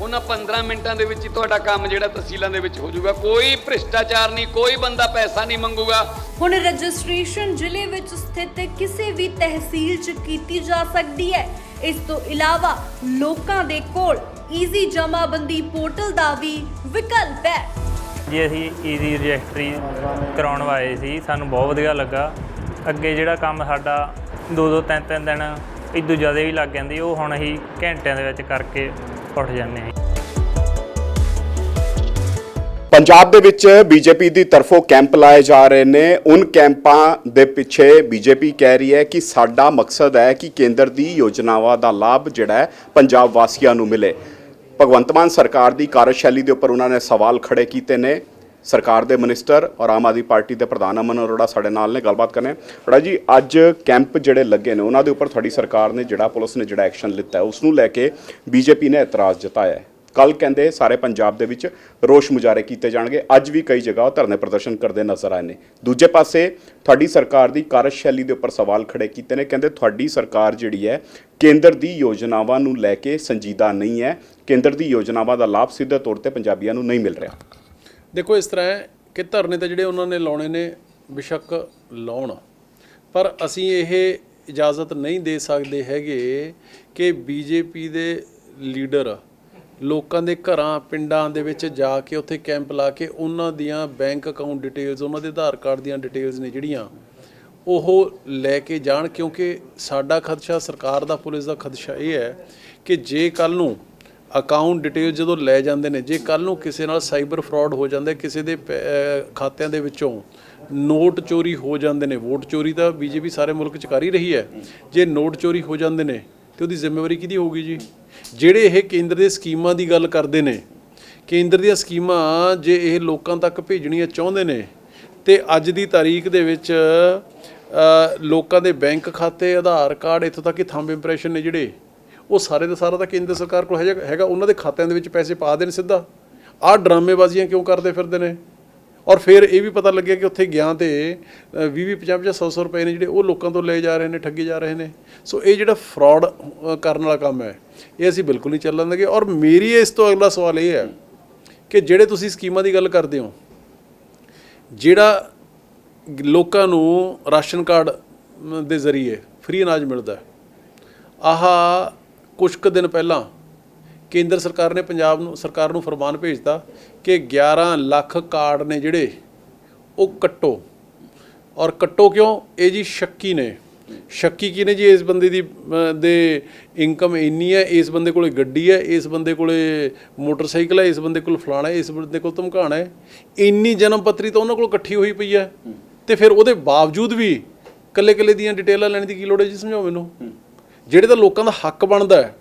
ਉਹਨਾਂ 15 ਮਿੰਟਾਂ ਦੇ ਵਿੱਚ ਹੀ ਤੁਹਾਡਾ ਕੰਮ ਜਿਹੜਾ ਤਹਿਸੀਲਾਂ ਦੇ ਵਿੱਚ ਹੋ ਜਾਊਗਾ। ਕੋਈ ਭ੍ਰਿਸ਼ਟਾਚਾਰ ਨਹੀਂ ਕੋਈ ਬੰਦਾ ਪੈਸਾ ਨਹੀਂ ਮੰਗੂਗਾ। ਹੁਣ ਰਜਿਸਟ੍ਰੇਸ਼ਨ ਜ਼ਿਲ੍ਹੇ ਵਿੱਚ ਸਥਿਤ ਕਿਸੇ ਵੀ ਤਹਿਸੀਲ 'ਚ ਕੀਤੀ ਜਾ ਸਕਦੀ ਹੈ। ਇਸ ਤੋਂ ਇਲਾਵਾ ਲੋਕਾਂ ਦੇ ਕੋਲ ਈਜ਼ੀ ਜਮਾਬੰਦੀ ਪੋਰਟਲ ਦਾ ਵੀ ਵਿਕਲਪ ਹੈ। ਜੀ ਅਸੀਂ ਈਜ਼ੀ ਰਜਿਸਟਰੀ ਕਰਾਉਣ ਆਏ ਸੀ। ਸਾਨੂੰ ਬਹੁਤ ਵਧੀਆ ਲੱਗਾ। ਅੱਗੇ ਜਿਹੜਾ ਕੰਮ ਸਾਡਾ ਦੋ ਦੋ ਤਿੰਨ ਤਿੰਨ ਦਿਨ ਇਦੋਂ ਜ਼ਿਆਦਾ ਵੀ ਲੱਗ ਜਾਂਦੀ ਉਹ ਹੁਣ ਅਸੀਂ ਘੰਟਿਆਂ ਦੇ ਵਿੱਚ ਕਰਕੇ ਉੱਠ ਜਾਂਦੇ ਹਾਂ। ਪੰਜਾਬ ਦੇ ਵਿੱਚ ਬੀਜੇਪੀ ਦੀ ਤਰਫੋਂ ਕੈਂਪ ਲਾਏ ਜਾ ਰਹੇ ਨੇ। ਉਨ ਕੈਂਪਾਂ ਦੇ ਪਿੱਛੇ ਬੀਜੇਪੀ ਕਹਿ ਰਹੀ ਹੈ ਕਿ ਸਾਡਾ ਮਕਸਦ ਹੈ ਕਿ ਕੇਂਦਰ ਦੀ ਯੋਜਨਾਵਾਂ ਦਾ ਲਾਭ ਜਿਹੜਾ ਪੰਜਾਬ ਵਾਸੀਆਂ ਨੂੰ ਮਿਲੇ। ਭਗਵੰਤ ਮਾਨ ਸਰਕਾਰ ਦੀ ਕਾਰਜਸ਼ੈਲੀ ਦੇ ਉੱਪਰ ਉਹਨਾਂ ਨੇ ਸਵਾਲ ਖੜੇ ਕੀਤੇ ਨੇ। ਸਰਕਾਰ ਦੇ ਮਿਨਿਸਟਰ ਔਰ ਆਮ ਆਦਮੀ ਪਾਰਟੀ ਦੇ ਪ੍ਰਧਾਨ ਅਮਨ ਅਰੋੜਾ ਸਾਡੇ ਨਾਲ ਨੇ, ਗੱਲਬਾਤ ਕਰਨੇ। ਅਰੋੜਾ ਜੀ, ਅੱਜ ਕੈਂਪ ਜਿਹੜੇ ਲੱਗੇ ਨੇ, ਉਹਨਾਂ ਦੇ ਉੱਪਰ ਤੁਹਾਡੀ ਸਰਕਾਰ ਨੇ ਜਿਹੜਾ ਪੁਲਿਸ ਨੇ ਜਿਹੜਾ ਐਕਸ਼ਨ ਲਿੱਤਾ ਉਸ ਨੂੰ ਲੈ ਕੇ ਬੀਜੇਪੀ ਨੇ ਇਤਰਾਜ਼ ਜਤਾਇਆ ਹੈ। ਕੱਲ ਕਹਿੰਦੇ ਸਾਰੇ ਪੰਜਾਬ ਦੇ ਵਿੱਚ ਰੋਸ਼ ਮੁਜ਼ਾਹਰੇ ਕੀਤੇ ਜਾਣਗੇ। ਅੱਜ ਵੀ ਕਈ ਜਗ੍ਹਾ ਧਰਨੇ ਪ੍ਰਦਰਸ਼ਨ ਕਰਦੇ ਨਜ਼ਰ ਆਏ ਨੇ। ਦੂਜੇ ਪਾਸੇ ਤੁਹਾਡੀ ਸਰਕਾਰ ਦੀ ਕਾਰਜਸ਼ੈਲੀ ਦੇ ਉੱਪਰ ਸਵਾਲ ਖੜੇ ਕੀਤੇ ਨੇ। ਕਹਿੰਦੇ ਤੁਹਾਡੀ ਸਰਕਾਰ ਜਿਹੜੀ ਹੈ, ਕੇਂਦਰ ਦੀ ਯੋਜਨਾਵਾਂ ਨੂੰ ਲੈ ਕੇ ਸੰਜੀਦਾ ਨਹੀਂ ਹੈ। ਕੇਂਦਰ ਦੀ ਯੋਜਨਾਵਾਂ ਦਾ ਲਾਭ ਸਿੱਧੇ ਤੌਰ ਤੇ ਪੰਜਾਬੀਆਂ ਨੂੰ ਨਹੀਂ ਮਿਲ ਰਿਹਾ। ਦੇਖੋ, ਇਸ ਤਰ੍ਹਾਂ ਹੈ ਕਿ ਧਰਨੇ ਤਾਂ ਜਿਹੜੇ ਉਹਨਾਂ ਨੇ ਲਾਉਣੇ ਨੇ, ਬਿਸ਼ੱਕ ਲਾਉਣ। ਪਰ ਅਸੀਂ ਇਹ ਇਜਾਜ਼ਤ ਨਹੀਂ ਦੇ ਸਕਦੇ ਹੈਗੇ ਕਿ ਬੀਜੇਪੀ ਦੇ ਲੀਡਰ ਲੋਕਾਂ ਦੇ ਘਰਾਂ, ਪਿੰਡਾਂ ਦੇ ਵਿੱਚ ਜਾ ਕੇ ਉੱਥੇ ਕੈਂਪ ਲਾ ਕੇ ਉਹਨਾਂ ਦੀਆਂ ਬੈਂਕ ਅਕਾਊਂਟ ਡਿਟੇਲਸ, ਉਹਨਾਂ ਦੇ ਆਧਾਰ ਕਾਰਡ ਦੀਆਂ ਡਿਟੇਲਸ ਨੇ ਜਿਹੜੀਆਂ, ਉਹ ਲੈ ਕੇ ਜਾਣ ਕਿਉਂਕਿ ਸਾਡਾ ਖਦਸ਼ਾ ਸਰਕਾਰ ਦਾ, ਪੁਲਿਸ ਦਾ ਖਦਸ਼ਾ ਇਹ ਹੈ ਕਿ ਜੇ ਕੱਲ ਨੂੰ ਅਕਾਊਂਟ ਡਿਟੇਲ ਜਦੋਂ ਲੈ ਜਾਂਦੇ ਨੇ, ਜੇ ਕੱਲ ਨੂੰ ਕਿਸੇ ਨਾਲ ਸਾਈਬਰ ਫਰਾਡ ਹੋ ਜਾਂਦਾ, ਕਿਸੇ ਦੇ ਪੈ- ਖਾਤਿਆਂ ਦੇ ਵਿੱਚੋਂ ਨੋਟ ਚੋਰੀ ਹੋ ਜਾਂਦੇ ਨੇ, ਵੋਟ ਚੋਰੀ ਤਾਂ ਬੀਜੇਪੀ ਸਾਰੇ ਮੁਲਕ ਚ ਕਰ ਹੀ ਰਹੀ ਹੈ, ਜੇ ਨੋਟ ਚੋਰੀ ਹੋ ਜਾਂਦੇ ਨੇ ਤੇ ਉਹਦੀ ਜ਼ਿੰਮੇਵਾਰੀ ਕਿਹਦੀ ਹੋਊਗੀ ਜੀ? ਜਿਹੜੇ ਇਹ ਕੇਂਦਰ ਦੇ ਸਕੀਮਾਂ ਦੀ ਗੱਲ ਕਰਦੇ ਨੇ, ਕੇਂਦਰ ਦੀਆਂ ਸਕੀਮਾਂ ਜੇ ਇਹ ਲੋਕਾਂ ਤੱਕ ਭੇਜਣੀਆਂ ਚਾਹੁੰਦੇ ਨੇ, ਤੇ ਅੱਜ ਦੀ ਤਾਰੀਖ ਦੇ ਵਿੱਚ ਲੋਕਾਂ ਦੇ ਬੈਂਕ ਖਾਤੇ, ਆਧਾਰ ਕਾਰਡ ਇੱਥੋਂ ਤੱਕ ਕਿ ਥੰਬ ਇੰਪ੍ਰੈਸ਼ਨ ਨੇ ਜਿਹੜੇ, ਉਹ ਸਾਰੇ ਦਾ ਸਾਰਾ ਤਾਂ ਕੇਂਦਰ ਸਰਕਾਰ ਕੋਲ ਹੈਗਾ ਹੈਗਾ, ਉਹਨਾਂ ਦੇ ਖਾਤਿਆਂ ਦੇ ਵਿੱਚ ਪੈਸੇ ਪਾ ਦੇਣ ਸਿੱਧਾ। ਆਹ ਡਰਾਮੇਬਾਜ਼ੀਆਂ ਕਿਉਂ ਕਰਦੇ ਫਿਰਦੇ ਨੇ? ਔਰ ਫਿਰ ਇਹ ਵੀ ਪਤਾ ਲੱਗਿਆ ਕਿ ਉੱਥੇ ਗਿਆ ਤੇ 20 20 50 50 100 100 ਰੁਪਏ ਨੇ ਜਿਹੜੇ ਉਹ ਲੋਕਾਂ ਤੋਂ ਲਏ ਜਾ ਰਹੇ ਨੇ, ਠੱਗੇ ਜਾ ਰਹੇ ਨੇ। ਸੋ ਇਹ ਜਿਹੜਾ ਫਰਾਡ ਕਰਨ ਵਾਲਾ ਕੰਮ ਹੈ, ਇਹ ਅਸੀਂ ਬਿਲਕੁਲ ਨਹੀਂ ਚੱਲਣ ਦੇਗੇ। ਔਰ ਮੇਰੀ ਇਸ ਤੋਂ ਅਗਲਾ ਸਵਾਲ ਇਹ ਹੈ ਕਿ ਜਿਹੜੇ ਤੁਸੀਂ ਸਕੀਮਾਂ ਦੀ ਗੱਲ ਕਰਦੇ ਹੋ, ਜਿਹੜਾ ਲੋਕਾਂ ਨੂੰ ਰਾਸ਼ਨ ਕਾਰਡ ਦੇ ਜ਼ਰੀਏ ਫ੍ਰੀ ਅਨਾਜ ਮਿਲਦਾ ਹੈ, ਆਹ ਕੁਝ ਕੁ ਦਿਨ ਪਹਿਲਾਂ ਕੇਂਦਰ ਸਰਕਾਰ ਨੇ ਪੰਜਾਬ ਨੂੰ ਸਰਕਾਰ ਨੂੰ ਫਰਮਾਨ ਭੇਜਤਾ ਕਿ 11 ਲੱਖ ਕਾਰਡ ਨੇ ਜਿਹੜੇ ਉਹ ਕੱਟੋ। ਔਰ ਕੱਟੋ ਕਿਉਂ? ਇਹ ਜੀ ਸ਼ੱਕੀ ਨੇ। ਸ਼ੱਕੀ ਕੀ ਨੇ ਜੀ? ਇਸ ਬੰਦੇ ਦੀ ਦੇ ਇਨਕਮ ਇੰਨੀ ਹੈ ਇਸ ਬੰਦੇ ਕੋਲੇ ਗੱਡੀ ਹੈ ਇਸ ਬੰਦੇ ਕੋਲੇ ਮੋਟਰਸਾਈਕਲ ਹੈ ਇਸ ਬੰਦੇ ਕੋਲ ਫਲਾਣਾ ਹੈ ਇਸ ਬੰਦੇ ਕੋਲ ਧਮਕਾਣਾ ਹੈ। ਇੰਨੀ ਜਨਮ ਪੱਤਰੀ ਤਾਂ ਉਹਨਾਂ ਕੋਲ ਇਕੱਠੀ ਹੋਈ ਪਈ ਹੈ। ਤੇ ਫਿਰ ਉਹਦੇ ਬਾਵਜੂਦ ਵੀ ਕੱਲੇ ਕੱਲੇ ਦੀਆਂ ਡਿਟੇਲਾਂ ਲੈਣ ਦੀ ਕੀ ਲੋੜ ਹੈ ਜੀ ਸਮਝਾਓ ਮੈਨੂੰ? ਜਿਹੜੇ ਤਾਂ ਲੋਕਾਂ ਦਾ ਹੱਕ ਬਣਦਾ ਹੈ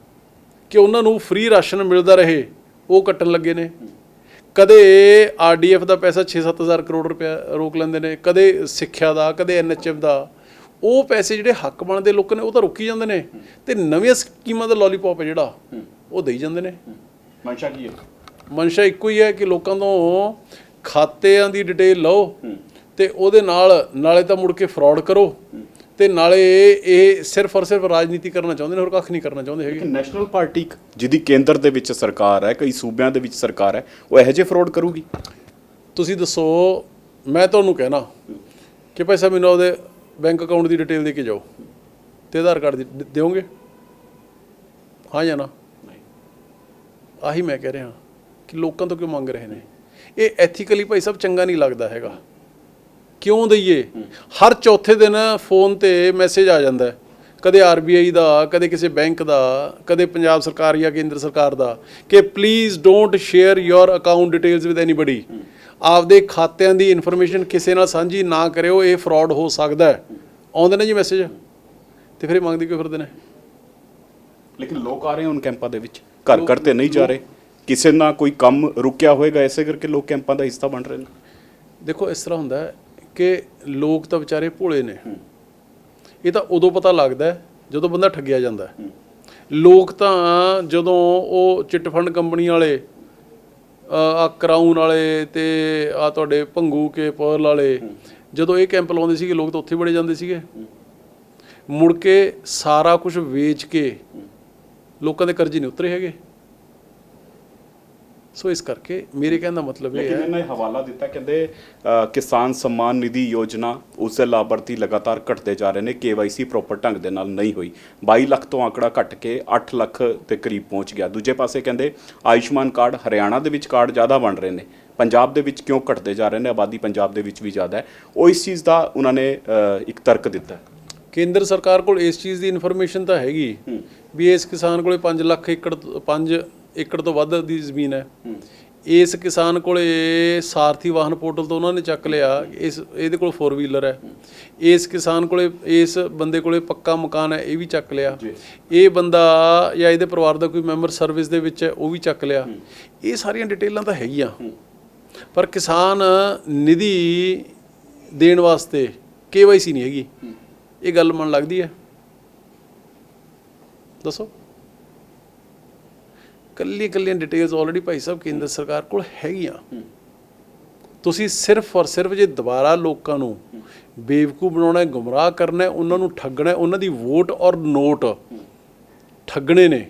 ਕਿ ਉਹਨਾਂ ਨੂੰ ਫ੍ਰੀ ਰਾਸ਼ਨ ਮਿਲਦਾ ਰਹੇ ਉਹ ਕੱਟਣ ਲੱਗੇ ਨੇ। ਕਦੇ ਆਰਡੀਐਫ ਦਾ ਪੈਸਾ 6-7000 ਕਰੋੜ ਰੁਪਇਆ ਰੋਕ ਲੈਂਦੇ ਨੇ ਕਦੇ ਸਿੱਖਿਆ ਦਾ ਕਦੇ ਐਨਐਚਐਫ ਦਾ। ਉਹ ਪੈਸੇ ਜਿਹੜੇ ਹੱਕ ਬਣਦੇ ਲੋਕਾਂ ਨੇ ਉਹ ਤਾਂ ਰੋਕੀ ਜਾਂਦੇ ਨੇ। ਤੇ ਨਵੀਆਂ ਸਕੀਮਾਂ ਦਾ ਲੋਲੀਪੌਪ ਹੈ ਜਿਹੜਾ ਉਹ ਦੇਈ ਜਾਂਦੇ ਨੇ। ਮਨਸ਼ਾ ਕੀ ਹੈ? ਮਨਸ਼ਾ ਇੱਕੋ ਹੀ ਹੈ ਕਿ ਲੋਕਾਂ ਤੋਂ ਖਾਤਿਆਂ ਦੀ ਡਿਟੇਲ ਲਓ ਤੇ ਉਹਦੇ ਨਾਲ ਨਾਲੇ ਤਾਂ ਮੁੜ ਕੇ ਫਰਾਡ ਕਰੋ। ਤੇ ਨਾਲੇ ਇਹ ਸਿਰਫ ਔਰ ਸਿਰਫ ਰਾਜਨੀਤੀ ਕਰਨਾ ਚਾਹੁੰਦੇ ਨੇ ਹੋਰ ਕੱਖ ਨਹੀਂ ਕਰਨਾ ਚਾਹੁੰਦੇ ਹੈਗੇ। ਨੈਸ਼ਨਲ ਪਾਰਟੀ ਜਿਹਦੀ ਕੇਂਦਰ ਦੇ ਵਿੱਚ ਸਰਕਾਰ ਹੈ ਕਈ ਸੂਬਿਆਂ ਦੇ ਵਿੱਚ ਸਰਕਾਰ ਹੈ ਉਹ ਇਹੋ ਜਿਹੇ ਫਰਾਡ ਕਰੂਗੀ? ਤੁਸੀਂ ਦੱਸੋ ਮੈਂ ਤੁਹਾਨੂੰ ਕਹਿਣਾ ਕਿ ਭਾਈ ਸਾਹਿਬ ਮੈਨੂੰ ਉਹਦੇ ਬੈਂਕ ਅਕਾਊਂਟ ਦੀ ਡਿਟੇਲ ਦੇ ਕੇ ਜਾਓ। ਤੇ ਆਧਾਰ ਕਾਰਡ ਦ- ਦਿਓਗੇ? ਹਾਂ ਜਾਂ ਨਾ? ਆਹੀ ਮੈਂ ਕਹਿ ਰਿਹਾ ਕਿ ਲੋਕਾਂ ਤੋਂ ਕਿਉਂ ਮੰਗ ਰਹੇ ਨੇ? ਇਹ ਐਥੀਕਲੀ ਭਾਈ ਸਾਹਿਬ ਚੰਗਾ ਨਹੀਂ ਲੱਗਦਾ ਹੈਗਾ। ਕਿਉਂ ਦਈਏ? ਹਰ ਚੌਥੇ ਦਿਨ ਫੋਨ ਤੇ ਮੈਸੇਜ ਆ ਜਾਂਦਾ। ਕਦੇ ਆਰਬੀਆਈ ਦਾ ਕਦੇ ਕਿਸੇ ਬੈਂਕ ਦਾ ਕਦੇ ਪੰਜਾਬ ਸਰਕਾਰ ਜਾਂ ਕੇਂਦਰ ਸਰਕਾਰ ਦਾ ਕਿ please don't share your account details with anybody ਆਪਦੇ ਖਾਤਿਆਂ ਦੀ ਇਨਫੋਰਮੇਸ਼ਨ ਕਿਸੇ ਨਾਲ ਸਾਂਝੀ ਨਾ ਕਰਿਓ ਇਹ ਫਰਾਡ ਹੋ ਸਕਦਾ ਹੈ। ਆਉਂਦੇ ਨੇ ਜੀ ਮੈਸੇਜ ਤੇ ਫਿਰ ਇਹ ਮੰਗਦੇ ਕਿਉਂ ਫਿਰਦੇ ਨੇ? ਲੇਕਿਨ ਲੋਕ ਆ ਰਹੇ ਹਨ ਕੈਂਪਾਂ ਦੇ ਵਿੱਚ। ਘਰ ਘਰ ਤੇ ਨਹੀਂ ਜਾ ਰਹੇ। ਕਿਸੇ ਨਾ ਕੋਈ ਕੰਮ ਰੁਕਿਆ ਹੋਏਗਾ ਐਸੇ ਕਰਕੇ ਲੋਕ ਕੈਂਪਾਂ ਦਾ ਹਿੱਸਾ ਬਣ ਰਹੇ ਨੇ। ਦੇਖੋ ਇਸ ਤਰ੍ਹਾਂ ਹੁੰਦਾ ਹੈ ਕਿ ਲੋਕ ਤਾਂ ਵਿਚਾਰੇ ਭੋਲੇ ਨੇ। ਇਹ ਤਾਂ ਉਦੋਂ ਪਤਾ ਲੱਗਦਾ ਜਦੋਂ ਬੰਦਾ ਠੱਗਿਆ ਜਾਂਦਾ ਲੋਕ ਤਾਂ ਜਦੋਂ ਉਹ ਚਿੱਟ ਫੰਡ ਕੰਪਨੀ ਵਾਲੇ ਆ ਕਰਾਊਨ ਵਾਲੇ ਤੇ ਆ ਤੁਹਾਡੇ ਭੰਗੂ ਕੇ ਪਰਲ ਵਾਲੇ, ਜਦੋਂ ਇਹ ਕੈਂਪ ਲਾਉਂਦੇ ਸੀਗੇ, ਲੋਕ ਤਾਂ ਉੱਥੇ ਬੜੇ ਜਾਂਦੇ ਸੀਗੇ। ਮੁੜ ਕੇ ਸਾਰਾ ਕੁਝ ਵੇਚ ਕੇ ਲੋਕਾਂ ਦੇ ਕਰਜ਼ੇ ਨਹੀਂ ਉਤਰੇ ਹੈਗੇ। ਸੋ ਇਸ ਕਰਕੇ ਮੇਰੇ ਕਹਿਣ ਦਾ ਮਤਲਬ ਇਹ ਹੈ ਲੇਕਿਨ ਇਹਨਾਂ ਨੇ ਹਵਾਲਾ ਦਿੱਤਾ ਕਹਿੰਦੇ ਕਿਸਾਨ ਸਨਮਾਨ ਨਿਧੀ ਯੋਜਨਾ ਉਸੇ ਦੇ ਲਾਭਰਤੀ ਲਗਾਤਾਰ ਘਟਦੇ ਜਾ ਰਹੇ ਨੇ ਕੇਵਾਈਸੀ ਪ੍ਰੋਪਰ ਢੰਗ ਦੇ ਨਾਲ ਨਹੀਂ ਹੋਈ। 22 ਲੱਖ ਤੋਂ ਆਂਕੜਾ ਘਟ ਕੇ 8 ਲੱਖ ਦੇ ਕਰੀਬ ਪਹੁੰਚ ਗਿਆ। ਦੂਜੇ ਪਾਸੇ ਕਹਿੰਦੇ ਆਯੁਸ਼ਮਾਨ ਕਾਰਡ ਹਰਿਆਣਾ ਦੇ ਵਿੱਚ ਕਾਰਡ ਜ਼ਿਆਦਾ ਬਣ ਰਹੇ ਨੇ। ਪੰਜਾਬ ਦੇ ਵਿੱਚ ਕਿਉਂ ਘਟਦੇ ਜਾ ਰਹੇ ਨੇ? ਆਬਾਦੀ ਪੰਜਾਬ ਦੇ ਵਿੱਚ ਵੀ ਜ਼ਿਆਦਾ ਹੈ। ਉਹ ਇਸ ਚੀਜ਼ ਦਾ ਉਹਨਾਂ ਨੇ ਇੱਕ ਤਰਕ ਦਿੱਤਾ। ਕੇਂਦਰ ਸਰਕਾਰ ਕੋਲ ਇਸ ਚੀਜ਼ ਦੀ ਇਨਫੋਰਮੇਸ਼ਨ ਤਾਂ ਹੈਗੀ। ਵੀ ਇਸ ਕਿਸਾਨ ਕੋਲੇ 5 ਲੱਖ ਏਕੜ 5 ਏਕੜ ਤੋਂ ਵੱਧ ਦੀ ਜ਼ਮੀਨ ਹੈ। ਇਸ ਕਿਸਾਨ ਕੋਲੇ ਸਾਰਥੀ ਵਾਹਨ ਪੋਰਟਲ ਤੋਂ ਉਹਨਾਂ ਨੇ ਚੱਕ ਲਿਆ ਇਸ ਇਹਦੇ ਕੋਲ 4 ਵੀਲਰ ਹੈ। ਇਸ ਕਿਸਾਨ ਕੋਲੇ ਇਸ ਬੰਦੇ ਕੋਲੇ ਪੱਕਾ ਮਕਾਨ ਹੈ ਇਹ ਵੀ ਚੱਕ ਲਿਆ। ਇਹ ਬੰਦਾ ਜਾਂ ਇਹਦੇ ਪਰਿਵਾਰ ਦਾ ਕੋਈ ਮੈਂਬਰ ਸਰਵਿਸ ਦੇ ਵਿੱਚ ਹੈ ਉਹ ਵੀ ਚੱਕ ਲਿਆ। ਇਹ ਸਾਰੀਆਂ ਡਿਟੇਲਾਂ ਤਾਂ ਹੈਗੀਆਂ। ਪਰ ਕਿਸਾਨ ਨਿਧੀ ਦੇਣ ਵਾਸਤੇ ਕੇਵਾਈਸੀ ਨਹੀਂ ਹੈਗੀ। ਇਹ ਗੱਲ ਮਨ ਲੱਗਦੀ ਹੈ? ਦੱਸੋ। ਕੱਲੀ ਕੱਲੀਆਂ ਡਿਟੇਲਸ ਆਲਰੇਡੀ ਭਾਈ ਸਾਹਿਬ ਕੇਂਦਰ ਸਰਕਾਰ ਕੋਲ ਹੈਗੀਆਂ। ਤੁਸੀਂ ਸਿਰਫ ਔਰ ਸਿਰਫ ਜੇ ਦੁਬਾਰਾ ਲੋਕਾਂ ਨੂੰ ਬੇਵਕੂਫ ਬਣਾਉਣਾ ਹੈ ਗੁੰਮਰਾਹ ਕਰਨਾ ਹੈ ਉਹਨਾਂ ਨੂੰ ਠੱਗਣਾ ਹੈ ਉਹਨਾਂ ਦੀ ਵੋਟ ਔਰ ਨੋਟ ਠੱਗਣੇ ਨੇ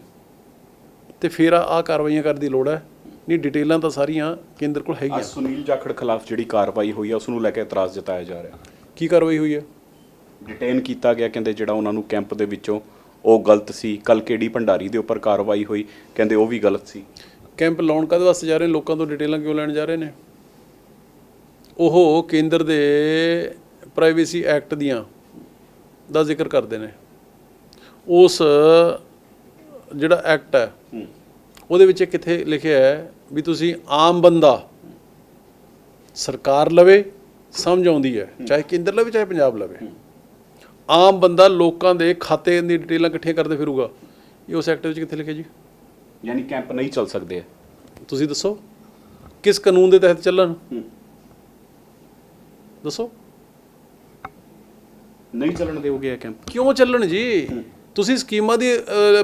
ਤੇ ਫਿਰ ਆ ਕਾਰਵਾਈਆਂ ਕਰਨ ਦੀ ਲੋੜ ਹੈ। ਨਹੀਂ ਡਿਟੇਲਾਂ ਤਾਂ ਸਾਰੀਆਂ ਕੇਂਦਰ ਕੋਲ ਅੱਜ ਹੈਗੀਆਂ ਸੁਨੀਲ ਜਾਖੜ ਖਿਲਾਫ ਜਿਹੜੀ ਕਾਰਵਾਈ ਹੋਈ ਹੈ ਉਸ ਨੂੰ ਲੈ ਕੇ ਇਤਰਾਜ਼ ਜਤਾਇਆ ਜਾ ਰਿਹਾ। ਕੀ ਕਾਰਵਾਈ ਹੋਈ ਹੈ? ਡਿਟੇਨ ਕੀਤਾ ਗਿਆ ਕਹਿੰਦੇ ਜਿਹੜਾ ਉਹਨਾਂ ਨੂੰ ਕੈਂਪ ਦੇ ਵਿੱਚੋਂ ਉਹ ਗਲਤ ਸੀ ਕੱਲ ਕੇਡੀ ਭੰਡਾਰੀ ਦੇ ਉੱਪਰ ਕਾਰਵਾਈ ਹੋਈ? ਕਹਿੰਦੇ ਉਹ ਵੀ ਗਲਤ ਸੀ। ਕੈਂਪ ਲਾਉਣ ਕਾਹਦੇ ਵਾਸਤੇ ਜਾ ਰਹੇ ਨੇ? ਲੋਕਾਂ ਤੋਂ ਡਿਟੇਲਾਂ ਕਿਉਂ ਲੈਣ ਜਾ ਰਹੇ ਨੇ? ਉਹ ਕੇਂਦਰ ਦੇ ਪ੍ਰਾਈਵੇਸੀ ਐਕਟ ਦੀਆਂ ਦਾ ਜ਼ਿਕਰ ਕਰਦੇ ਨੇ। ਉਸ ਜਿਹੜਾ ਐਕਟ ਹੈ ਉਹਦੇ ਵਿੱਚ ਕਿੱਥੇ ਲਿਖਿਆ ਹੈ ਵੀ ਤੁਸੀਂ ਆਮ ਬੰਦਾ ਸਰਕਾਰ ਲਵੇ ਸਮਝ ਆਉਂਦੀ ਹੈ ਚਾਹੇ ਕੇਂਦਰ ਲਵੇ ਚਾਹੇ ਪੰਜਾਬ ਲਵੇ। ਆਮ ਬੰਦਾ ਲੋਕਾਂ ਦੇ ਖਾਤੇ ਦੀ ਡਿਟੇਲਾਂ ਇਕੱਠੀਆਂ ਕਰਦੇ ਫਿਰੂਗਾ। ਇਹ ਉਸ ਐਕਟ ਵਿੱਚ ਕਿੱਥੇ ਲਿਖਿਆ ਜੀ? ਯਾਨੀ ਕੈਂਪ ਨਹੀਂ ਚੱਲ ਸਕਦੇ ਤੁਸੀਂ ਦੱਸੋ ਕਿਸ ਕਾਨੂੰਨ ਦੇ ਤਹਿਤ ਚੱਲਣ? ਦੱਸੋ। ਨਹੀਂ ਚੱਲਣ ਦੇਵੋਗੇ ਇਹ ਕੈਂਪ ਕਿਉਂ ਚੱਲਣ ਜੀ? ਤੁਸੀਂ ਸਕੀਮਾਂ ਦੀ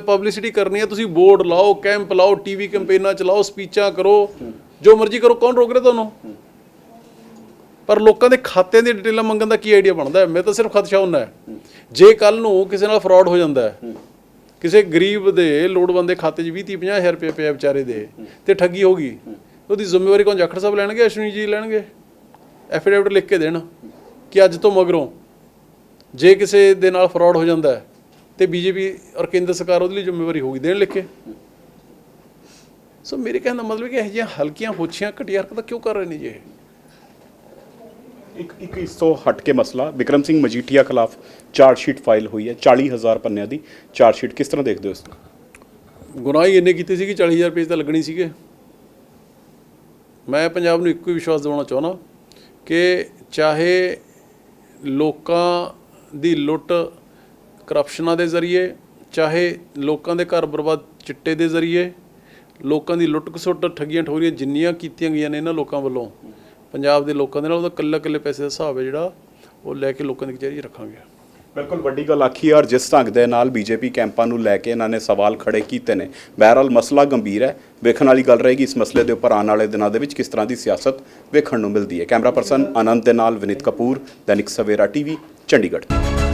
ਪਬਲਿਸਿਟੀ ਕਰਨੀ ਹੈ ਤੁਸੀਂ ਬੋਰਡ ਲਾਓ ਕੈਂਪ ਲਾਓ ਟੀਵੀ ਕੈਂਪੇਨਾਂ ਚਲਾਓ ਸਪੀਚਾਂ ਕਰੋ। ਜੋ ਮਰਜ਼ੀ ਕਰੋ ਕੌਣ ਰੋਕ ਰਿਹਾ ਤੁਹਾਨੂੰ? ਪਰ ਲੋਕਾਂ ਦੇ ਖਾਤਿਆਂ ਦੀ ਡਿਟੇਲਾਂ ਮੰਗਣ ਦਾ ਕੀ ਆਈਡੀਆ ਬਣਦਾ ਹੈ? ਮੈਂ ਤਾਂ ਸਿਰਫ ਖਦਸ਼ਾ ਹੁੰਦਾ ਹੈ। ਜੇ ਕੱਲ ਨੂੰ ਕਿਸੇ ਨਾਲ ਫਰਾਡ ਹੋ ਜਾਂਦਾ ਹੈ, ਕਿਸੇ ਗਰੀਬ ਦੇ ਲੋੜਵੰਦ ਦੇ ਖਾਤੇ 'ਚ 20 30 50000 ਰੁਪਏ ਪਿਆ ਵਿਚਾਰੇ ਦੇ ਤੇ ਠੱਗੀ ਹੋ ਗਈ, ਉਹਦੀ ਜ਼ਿੰਮੇਵਾਰੀ ਕੌਣ ਜਾਖੜ ਸਾਹਿਬ ਲੈਣਗੇ, ਅਸ਼ਵਨੀ ਜੀ ਲੈਣਗੇ? ਐਫੀਡੇਵਿਟ ਲਿਖ ਕੇ ਦੇਣ ਕਿ ਅੱਜ ਤੋਂ ਮਗਰੋਂ ਜੇ ਕਿਸੇ ਦੇ ਨਾਲ ਫਰਾਡ ਹੋ ਜਾਂਦਾ ਹੈ ਤੇ ਬੀਜੇਪੀ ਔਰ ਕੇਂਦਰ ਸਰਕਾਰ ਉਹਦੇ ਲਈ ਜ਼ਿੰਮੇਵਾਰੀ ਹੋਊਗੀ, ਦੇਣ ਲਿਖ ਕੇ। ਸੋ ਮੇਰੇ ਕਹਿਣ ਦਾ ਮਤਲਬ ਕਿ ਇਹ ਜਿਹੀਆਂ ਹਲਕੀਆਂ ਹੋਛੀਆਂ ਘਟੀਆ ਹਰਕਤਾਂ ਕਿਉਂ ਕਰ ਰਹੇ ਨੇ ਜੀ ਇਹ? ਇੱਕ ਇੱਕ ਇਸ ਤੋਂ ਹਟ ਕੇ ਮਸਲਾ, ਵਿਕਰਮ ਸਿੰਘ ਮਜੀਠੀਆ ਖਿਲਾਫ ਚਾਰਜ ਸ਼ੀਟ ਫਾਈਲ ਹੋਈ ਹੈ 40000 ਪੰਨਿਆਂ ਦੀ ਚਾਰਜ ਸ਼ੀਟ ਕਿਸ ਤਰ੍ਹਾਂ ਦੇਖਦੇ ਹੋ ਇਸ ਨੂੰ? ਗੁਨਾਹ ਹੀ ਇੰਨੇ ਕੀਤੇ ਸੀ ਕਿ 40000 ਪੇਜ ਤਾਂ ਲੱਗਣੀ ਸੀਗੇ। ਮੈਂ ਪੰਜਾਬ ਨੂੰ ਇੱਕੋ ਹੀ ਵਿਸ਼ਵਾਸ ਦਿਵਾਉਣਾ ਚਾਹੁੰਦਾ ਕਿ ਚਾਹੇ ਲੋਕਾਂ ਦੀ ਲੁੱਟ ਕਰਪਸ਼ਨਾਂ ਦੇ ਜ਼ਰੀਏ, ਚਾਹੇ ਲੋਕਾਂ ਦੇ ਘਰ ਬਰਬਾਦ ਚਿੱਟੇ ਦੇ ਜ਼ਰੀਏ, ਲੋਕਾਂ ਦੀ ਲੁੱਟ ਖਸੁੱਟ ਠੱਗੀਆਂ ਠੋਰੀਆਂ ਜਿੰਨੀਆਂ ਕੀਤੀਆਂ ਗਈਆਂ ਨੇ ਇਹਨਾਂ ਲੋਕਾਂ ਵੱਲੋਂ ਪੰਜਾਬ ਦੇ ਲੋਕਾਂ ਦੇ ਨਾਲ ਉਹਦਾ ਕੱਲਾ ਕੱਲੇ ਪੈਸੇ ਦਾ ਹਿਸਾਬ ਹੈ ਜਿਹੜਾ ਉਹ ਲੈ ਕੇ ਲੋਕਾਂ ਦੀ ਕਚਹਿਰੀ ਰੱਖਾਂਗੇ। ਬਿਲਕੁਲ ਵੱਡੀ ਗੱਲ ਆਖੀ ਔਰ ਜਿਸ ਢੰਗ ਦੇ ਨਾਲ ਬੀਜੇਪੀ ਕੈਂਪਾਂ ਨੂੰ ਲੈ ਕੇ ਇਹਨਾਂ ਨੇ ਸਵਾਲ ਖੜੇ ਕੀਤੇ ਨੇ, ਬਹਰਹਾਲ ਮਸਲਾ ਗੰਭੀਰ ਹੈ। ਵੇਖਣ ਵਾਲੀ ਗੱਲ ਰਹੇਗੀ ਇਸ ਮਸਲੇ ਦੇ ਉੱਪਰ ਆਉਣ ਵਾਲੇ ਦਿਨਾਂ ਦੇ ਵਿੱਚ ਕਿਸ ਤਰ੍ਹਾਂ ਦੀ ਸਿਆਸਤ ਵੇਖਣ ਨੂੰ ਮਿਲਦੀ ਹੈ। ਕੈਮਰਾ ਪਰਸਨ ਆਨੰਦ ਦੇ ਨਾਲ ਵਿਨੀਤ ਕਪੂਰ, ਦੈਨਿਕ ਸਵੇਰਾ ਟੀਵੀ, ਚੰਡੀਗੜ੍ਹ।